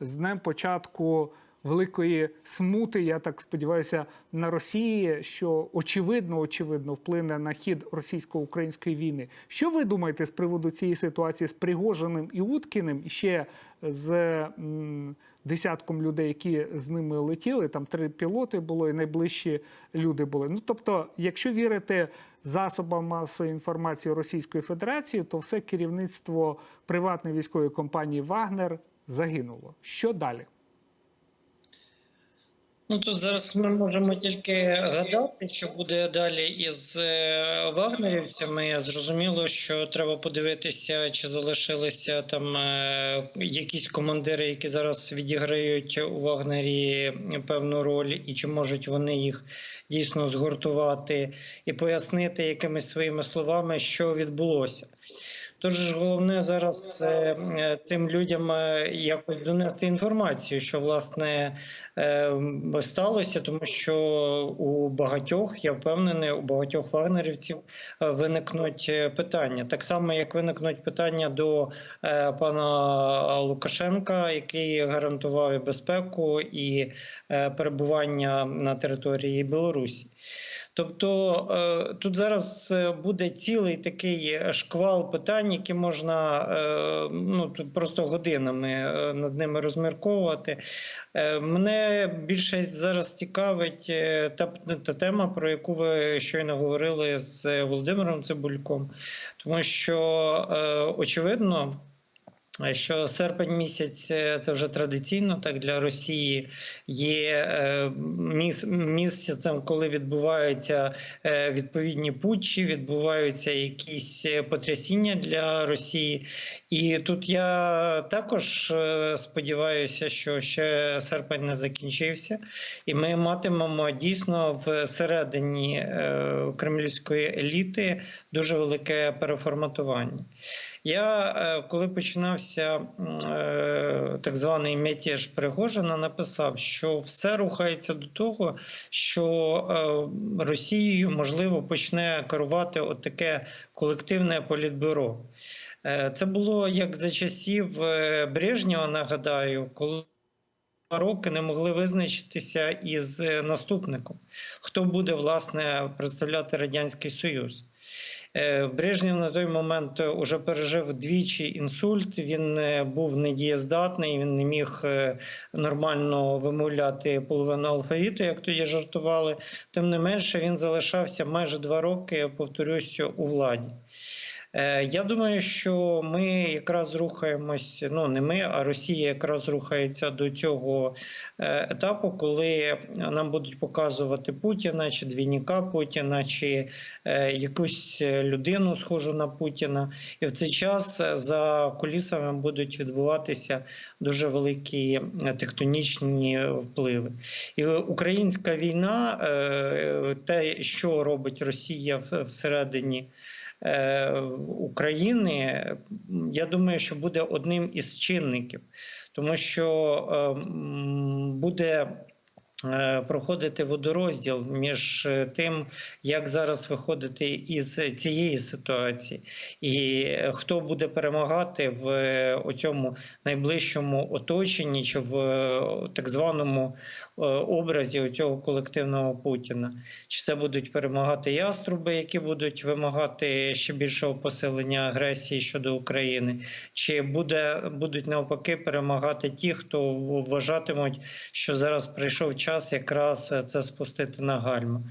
з днем початку великої смути, я так сподіваюся, на Росії, що очевидно, очевидно вплине на хід російсько-української війни. Що ви думаєте з приводу цієї ситуації з Пригожиним і Уткіним, ще з м, десятком людей, які з ними летіли? Там три пілоти було, і найближчі люди були. Ну тобто, якщо вірити засобам масової інформації Російської Федерації, то все керівництво приватної військової компанії Вагнер загинуло. Що далі? Ну тут зараз ми можемо тільки гадати, що буде далі із е, вагнерівцями. Зрозуміло, що треба подивитися, чи залишилися там е, якісь командири, які зараз відіграють у Вагнері певну роль, і чи можуть вони їх дійсно згуртувати і пояснити якимись своїми словами, що відбулося. Тож головне зараз е, е, цим людям е, якось донести інформацію, що власне сталося, тому що у багатьох, я впевнений, у багатьох вагнерівців виникнуть питання. Так само, як виникнуть питання до пана Лукашенка, який гарантував і безпеку і перебування на території Білорусі. Тобто тут зараз буде цілий такий шквал питань, які можна е, ну просто годинами е, над ними розмірковувати. Е, Мене більше зараз цікавить та, та тема, про яку ви щойно говорили з Володимиром Цибульком, тому що очевидно. Що серпень місяць е, це вже традиційно так для Росії є е, місяцем, коли відбуваються е, відповідні путчі, відбуваються якісь потрясіння для Росії. І тут я також сподіваюся, що ще серпень не закінчився, і ми матимемо дійсно всередині кремлівської еліти дуже велике переформатування. Я е, коли починався е, так званий мятеж Пригожина, написав, що все рухається до того, що е, Росією можливо почне керувати отаке колективне політбюро. Це було як за часів Брежнєва, нагадаю, коли роки не могли визначитися із наступником, хто буде власне представляти радянський союз. Е, Брежнєв на той момент вже пережив двічі інсульт. Він е, був недієздатний, він не міг е, нормально вимовляти половину алфавіту, як тоді жартували. Тим не менше, він залишався майже два роки, повторюсь, у владі. Е, Я думаю, що ми якраз рухаємось. Ну не ми, а Росія якраз рухається до цього е, етапу, коли нам будуть показувати Путіна чи двійника Путіна, чи е, якусь людину схожу на Путіна. І в цей час за кулісами будуть відбуватися дуже великі тектонічні впливи. І українська війна, те, що робить Росія всередині. Е, України, я думаю, що буде одним із чинників, тому що е, буде проходити водорозділ між е, тим, як зараз виходити із цієї ситуації, і е, хто буде перемагати в е, цьому найближчому оточенні чи в е, так званому е, образі цього колективного Путіна. Чи це будуть перемагати яструби, які будуть вимагати ще більшого посилення агресії щодо України, чи буде будуть навпаки перемагати ті, хто вважатимуть, що зараз прийшов час якраз це спустити на гальму.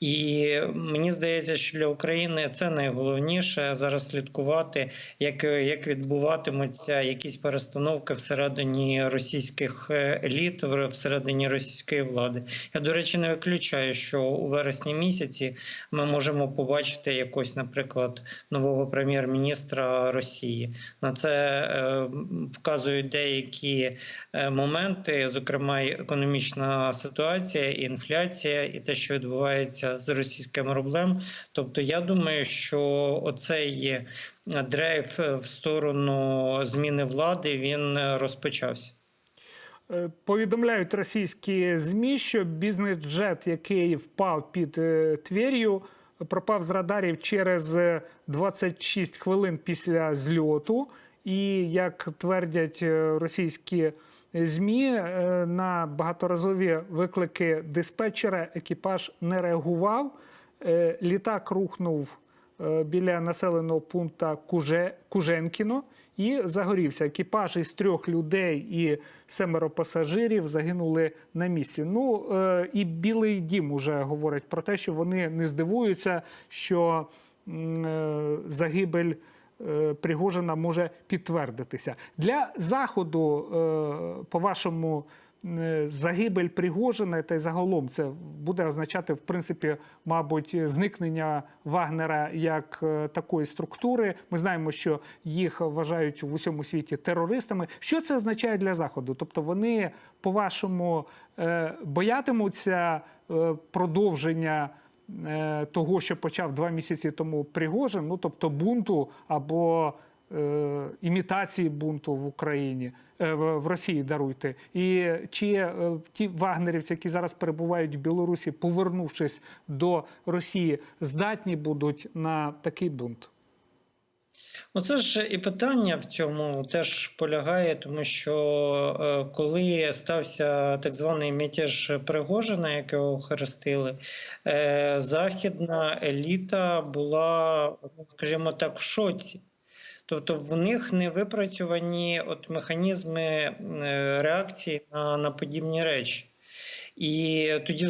І мені здається, що для України це найголовніше зараз слідкувати, як, як відбуватимуться якісь перестановки всередині російських е, еліт, всередині російської влади. Я, до речі, не виключаю, що у вересні місяці ми можемо побачити якось, наприклад, нового прем'єр-міністра Росії. На це е, вказують деякі е, моменти, зокрема економічна ситуація, і інфляція, і те, що відбувається з російським рублем. Тобто, я думаю, що оцей е, дрейф в сторону зміни влади він е, розпочався. Е, Повідомляють російські ЗМІ, що бізнес-джет, який впав під Твер'ю, пропав з радарів через е, 26 хвилин після зльоту. І як твердять російські ЗМІ е, на багаторазові виклики диспетчера екіпаж не реагував. Е, Літак рухнув е, біля населеного пункту Куже, Куженкіно і загорівся. Екіпаж із трьох людей і семеро пасажирів загинули на місці. Ну і Білий Дім уже говорить про те, що вони не здивуються, що загибель. Е, Пригожина може підтвердитися для заходу. е, По вашому е, загибель Пригожина та й загалом це буде означати в принципі, мабуть, зникнення Вагнера як такої структури. Ми знаємо, що їх вважають в усьому світі терористами. Що це означає для заходу? Тобто, вони по вашому боятимуться продовження того, що почав два місяці тому Пригожин, ну тобто бунту або е, імітації бунту в Україні е, в в Росії даруйте. І чи е, ті вагнерівці, які зараз перебувають в Білорусі, повернувшись до Росії, здатні будуть на такий бунт? Оце ж і питання в цьому теж полягає, тому що е, коли стався так званий мятеж Пригожина, як його хрестили, е, західна еліта була, ну, скажімо так, в шоці. Тобто в них не випрацьовані от механізми е, реакції на, на подібні речі. І тоді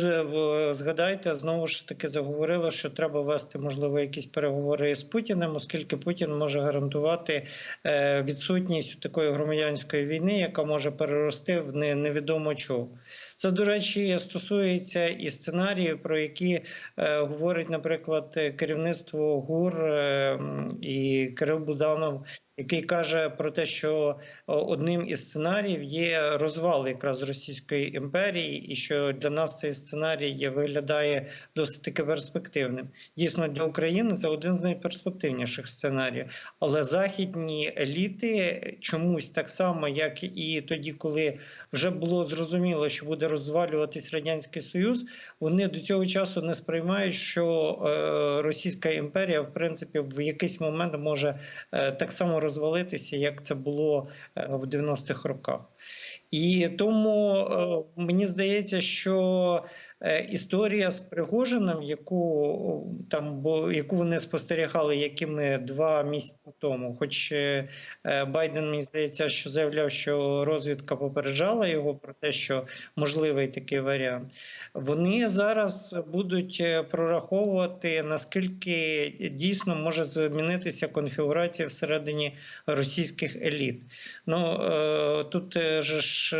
згадайте, знову ж таки заговорили, що треба вести, можливо, якісь переговори з Путіним, оскільки Путін може гарантувати е, відсутність такої громадянської війни, яка може перерости в невідомо чого. Це, до речі, стосується і сценаріїв, про які е, говорить, наприклад, керівництво ГУР е, і Кирил Буданов, який каже про те, що одним із сценаріїв є розвал якраз Російської імперії, і що для нас цей сценарій виглядає досить таки перспективним. Дійсно, для України це один з найперспективніших сценаріїв. Але західні еліти чомусь так само, як і тоді, коли вже було зрозуміло, що буде розвалюватись радянський союз, вони до цього часу не сприймають, що е, Російська імперія, в принципі, в якийсь момент може е, так само розвалитися, як це було е, в 90-х роках. І тому мені здається, що е, історія з Пригожином, яку там бо яку вони спостерігали якими два місяці тому, хоч е, Байден мені здається, що заявляв, що розвідка попереджала його про те, що можливий такий варіант. Вони зараз будуть е, прораховувати наскільки дійсно може змінитися конфігурація всередині російських еліт. Ну тут ж.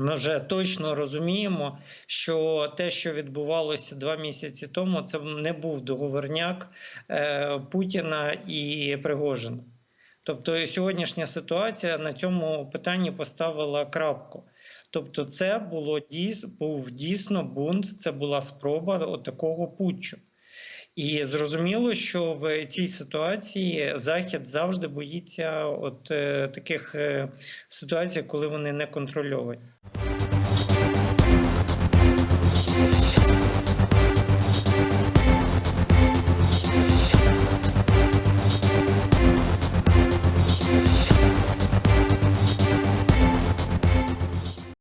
Ми вже точно розуміємо, що те, що відбувалося два місяці тому, це не був договорняк е, Путіна і Пригожина. Тобто сьогоднішня ситуація на цьому питанні поставила крапку. Тобто, це було був дійсно бунт, це була спроба такого путчу. І зрозуміло, що в цій ситуації Захід завжди боїться от е, таких е, ситуацій, коли вони не контрольовані.